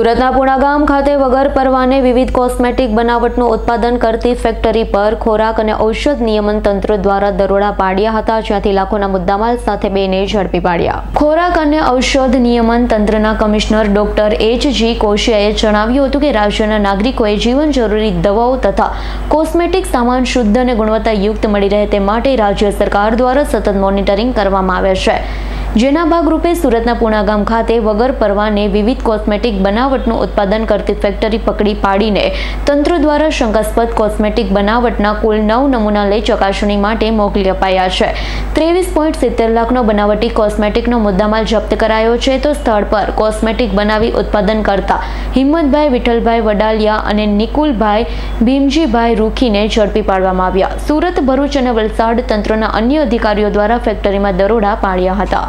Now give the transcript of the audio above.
સુરતના પુણાગામ ખાતે વગર પરવાને વિવિધ કોસ્મેટિક બનાવટનું ઉત્પાદન કરતી ફેક્ટરી પર ખોરાક અને ઔષધ નિયમન તંત્ર દ્વારા દરોડા પાડ્યા હતા, જ્યાંથી લાખોના મુદ્દામાલ સાથે બેને ઝડપી પાડ્યા. ખોરાક અને ઔષધ નિયમન તંત્રના કમિશનર ડોક્ટર એચ જી કોશિયાએ જણાવ્યું હતું કે, રાજ્યના નાગરિકોએ જીવન જરૂરી દવાઓ તથા કોસ્મેટિક સામાન શુદ્ધ અને ગુણવત્તાયુક્ત મળી રહે તે માટે રાજ્ય સરકાર દ્વારા સતત મોનિટરિંગ કરવામાં આવે છે. જેના ભાગરૂપે સુરતના પુણાગામ ખાતે વગર પરવાને વિવિધ કોસ્મેટિક બનાવટનું ઉત્પાદન કરતી ફેક્ટરી પકડી પાડીને તંત્ર દ્વારા શંકાસ્પદ કોસ્મેટિક બનાવટના કુલ નવ નમૂના લઈ ચકાસણી માટે મોકલી અપાયા છે. ત્રેવીસ પોઈન્ટ સિત્તેર લાખનો બનાવટી કોસ્મેટિકનો મુદ્દામાલ જપ્ત કરાયો છે તો સ્થળ પર કોસ્મેટિક બનાવી ઉત્પાદન કરતા હિંમતભાઈ વિઠ્ઠલભાઈ વડાલિયા અને નિકુલભાઈ ભીમજીભાઈ રૂખીને ઝડપી પાડવામાં આવ્યા. સુરત, ભરૂચ અને વલસાડ તંત્રના અન્ય અધિકારીઓ દ્વારા ફેક્ટરીમાં દરોડા પાડ્યા હતા.